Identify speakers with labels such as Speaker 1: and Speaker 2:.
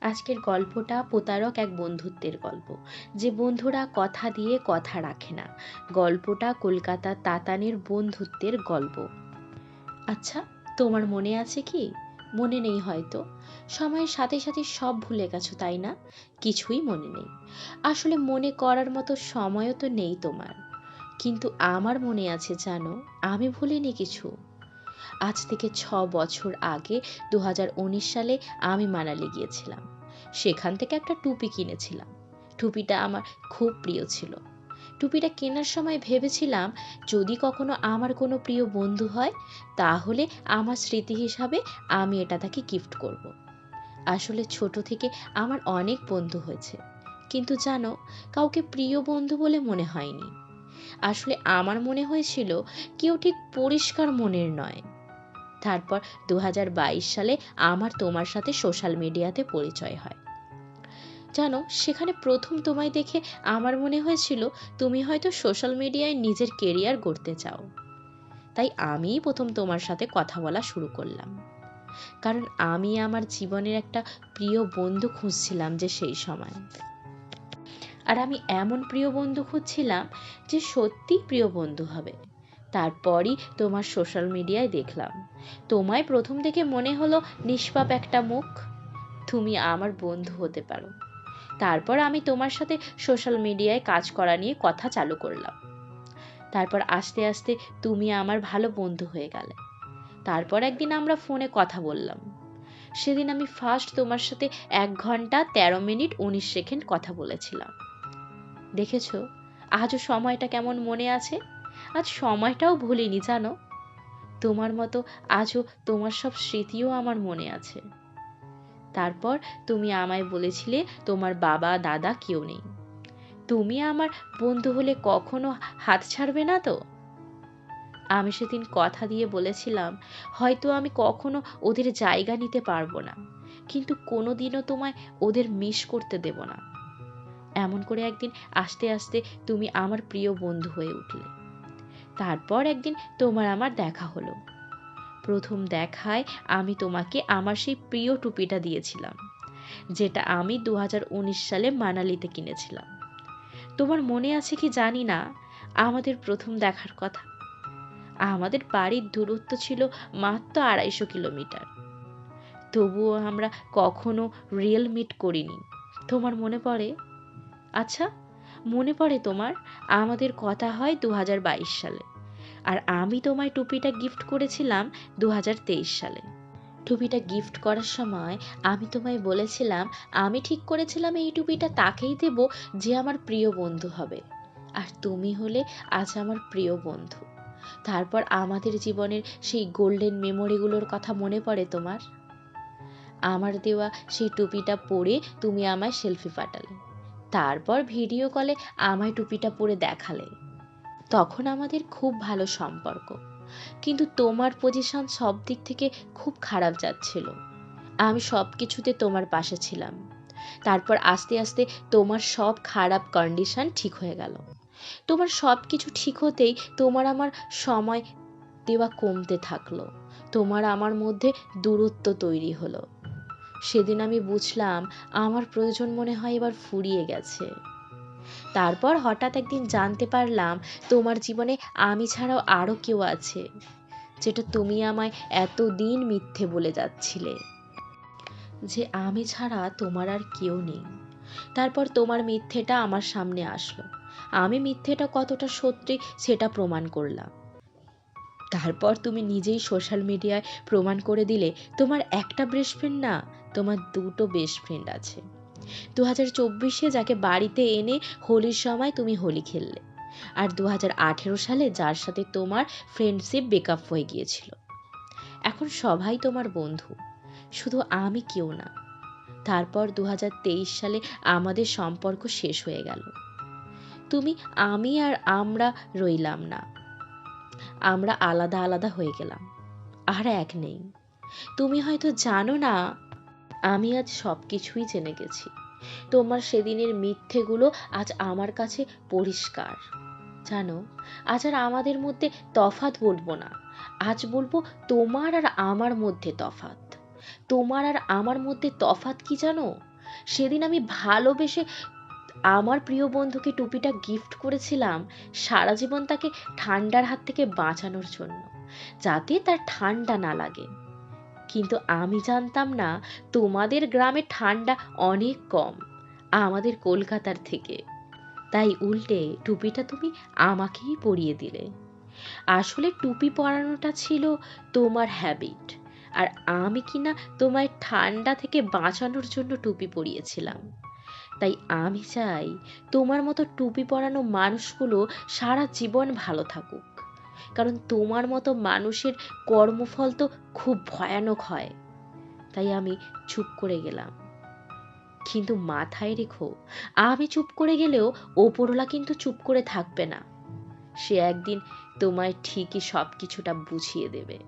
Speaker 1: আজকের গল্পটা প্রতারক এক বন্ধুত্বের গল্প। যে বন্ধুরা কথা দিয়ে কথা রাখে না। গল্পটা কলকাতার তাতানের বন্ধুত্বের গল্প। আচ্ছা তোমার মনে আছে কি? মনে নেই হয়তো। সময়ের সাথে সাথে সব ভুলে গেছো, তাই না? কিছুই মনে নেই। আসলে মনে করার মতো সময়ও তো নেই তোমার। কিন্তু আমার মনে আছে জানো, আমি ভুলিনি কিছু। আজ থেকে ছ বছর আগে দু হাজার উনিশ সালে আমি মানালি গিয়েছিলাম। সেখান থেকে একটা টুপি কিনেছিলাম। টুপিটা আমার খুব প্রিয় ছিল। টুপিটা কেনার সময় ভেবেছিলাম, যদি কখনো আমার কোনো প্রিয় বন্ধু হয়, তাহলে আমার স্মৃতি হিসাবে আমি এটা তাকে গিফট করব। আসলে ছোট থেকে আমার অনেক বন্ধু হয়েছে। কিন্তু জানো, কাউকে প্রিয় বন্ধু বলে মনে হয়নি। আসলে আমার মনে হয়েছিল কেউ ঠিক পরিষ্কার মনের নয়। তারপর দু সালে আমার তোমার সাথে সোশ্যাল মিডিয়াতে পরিচয় হয়। জানো, সেখানে প্রথম তোমায় দেখে আমার মনে হয়েছিল তুমি হয়তো সোশ্যাল মিডিয়ায় নিজের কেরিয়ার গড়তে চাও। তাই আমিই প্রথম তোমার সাথে কথা বলা শুরু করলাম। কারণ আমি আমার জীবনের একটা প্রিয় বন্ধু খুঁজছিলাম যে সেই সময়। আর আমি এমন প্রিয় বন্ধু খুঁজছিলাম যে সত্যি প্রিয় বন্ধু হবে। তারপরই তোমার সোশ্যাল মিডিয়ায় দেখলাম। তোমায় প্রথম থেকে মনে হলো নিষ্পাপ একটা মুখ। তুমি আমার বন্ধু হতে পারো। তারপর আমি তোমার সাথে সোশ্যাল মিডিয়ায় কাজ করা নিয়ে কথা চালু করলাম। তারপর আস্তে আস্তে তুমি আমার ভালো বন্ধু হয়ে গেলে। তারপর একদিন আমরা ফোনে কথা বললাম। সেদিন আমি ফার্স্ট তোমার সাথে এক ঘণ্টা তেরো মিনিট উনিশ সেকেন্ড কথা বলেছিলাম। দেখেছ, আজও সময়টা কেমন মনে আছে? আজ সময়টাও ভুলিনি, জানো? তোমার মতো আজও তোমার সব স্মৃতিও আমার মনে আছে। তারপর তুমি আমায় বলেছিলে তোমার বাবা, দাদা কেউ নেই। তুমি আমার বন্ধু হলে কখনো হাত ছাড়বে না তো? আমি সেদিন কথা দিয়ে বলেছিলাম, হয়তো আমি কখনো ওদের জায়গা নিতে পারব না, কিন্তু কোনোদিনও তোমায় ওদের মিস করতে দেব না। এমন করে একদিন আস্তে আস্তে তুমি আমার প্রিয় বন্ধু হয়ে উঠলে। তারপর একদিন তোমার আমার দেখা হলো। প্রথম দেখায় আমি তোমাকে আমার সেই প্রিয় টুপিটা দিয়েছিলাম, যেটা আমি দু হাজার উনিশ সালে মানালিতে কিনেছিলাম। তোমার মনে আছে কি জানি না? আমাদের প্রথম দেখার কথা। আমাদের বাড়ির দূরত্ব ছিল মাত্র আড়াইশো কিলোমিটার। তবুও আমরা কখনো রিয়েল মিট করিনি। তোমার মনে পড়ে? আচ্ছা মনে পড়ে তোমার? আমাদের কথা হয় দু হাজার বাইশ সালে। আর আমি তোমায় টুপিটা গিফট করেছিলাম দু হাজার তেইশ সালে। টুপিটা গিফট করার সময় আমি তোমায় বলেছিলাম, আমি ঠিক করেছিলাম এই টুপিটা তাকেই দেব যে আমার প্রিয় বন্ধু হবে। আর তুমি হলে আজ আমার প্রিয় বন্ধু। তারপর আমাদের জীবনের সেই গোল্ডেন মেমোরিগুলোর কথা মনে পড়ে তোমার? আমার দেওয়া সেই টুপিটা পরে তুমি আমায় সেলফি পাঠালে। তারপর ভিডিও কলে আমায় টুপিটা পরে দেখালে। তখন আমাদের খুব ভালো সম্পর্ক। কিন্তু তোমার পজিশন সব দিক থেকে খুব খারাপ যাচ্ছিল। আমি সব কিছুতে তোমার পাশে ছিলাম। তারপর আস্তে আস্তে তোমার সব খারাপ কন্ডিশন ঠিক হয়ে গেল। তোমার সব কিছু ঠিক হতেই তোমার আমার সময় দেওয়া কমতে থাকল। তোমার আমার মধ্যে দূরত্ব তৈরি হলো। সেদিন আমি বুঝলাম আমার প্রয়োজন মনে হয় এবার ফুরিয়ে গেছে। তারপর হঠাৎ একদিন জানতে পারলাম তোমার জীবনে আমি ছাড়াও আরও কেউ আছে, যেটা তুমি আমায় এতদিন মিথ্যে বলে যাচ্ছিলে। যে আমি ছাড়া তোমার আর কেউ নেই। তারপর তোমার মিথ্যেটা আমার সামনে আসলো। আমি মিথ্যেটা কতটা সত্যি সেটা প্রমাণ করলাম। তারপর তুমি নিজেই সোশ্যাল মিডিয়ায় প্রমাণ করে দিলে, তোমার একটা বেস্ট ফ্রেন্ড না তোমার দুটো বেস্ট ফ্রেন্ড আছে। দু হাজার চব্বিশে যাকে বাড়িতে এনে হোলির সময় তুমি হোলি খেললে। আর দু হাজার আঠেরো সালে যার সাথে তোমার ফ্রেন্ডশিপ বেকআপ হয়ে গিয়েছিল। এখন সবাই তোমার বন্ধু। শুধু আমি কেউ না। তারপর দু হাজার তেইশ সালে আমাদের সম্পর্ক শেষ হয়ে গেল। তুমি, আমি আর আমরা রইলাম না। আমরা আলাদা আলাদা হয়ে গেলাম। আর এক নেই। তুমি হয়তো জানো না আমি আজ সব কিছুই জেনে গেছি। তোমার সেদিনের মিথ্যেগুলো আজ আমার কাছে পরিষ্কার। জানো, আজ আর আমাদের মধ্যে তফাত বলব না। আজ বলব তোমার আর আমার মধ্যে তফাত তোমার আর আমার মধ্যে তফাত কি জানো? সেদিন আমি ভালোবেসে আমার প্রিয় বন্ধুকে টুপিটা গিফট করেছিলাম সারা জীবন তাকে ঠান্ডার হাত থেকে বাঁচানোর জন্য, যাতে তার ঠান্ডা না লাগে। কিন্তু আমি জানতাম না তোমাদের গ্রামে ঠান্ডা অনেক কম, আমাদের কলকাতার থেকে। তাই উল্টে টুপিটা তুমি আমাকেই পরিয়ে দিলে। আসলে টুপি পরানোটা ছিল তোমার হ্যাবিট আর আমি কিনা তোমায় ঠান্ডা থেকে বাঁচানোর জন্য টুপি পরিয়েছিলাম। তাই আমি চাই তোমার মতো টুপি পরানো মানুষগুলো সারা জীবন ভালো থাকুক। কারণ তোমার মতো মানুষের কর্মফল তো খুব ভয়ানক হয়। তাই আমি চুপ করে গেলাম। কিন্তু মাথায় রেখো, আমি চুপ করে গেলেও ওপরওয়ালা কিন্তু চুপ করে থাকবে না। সে একদিন তোমায় ঠিকই সব কিছুটা বুঝিয়ে দেবে।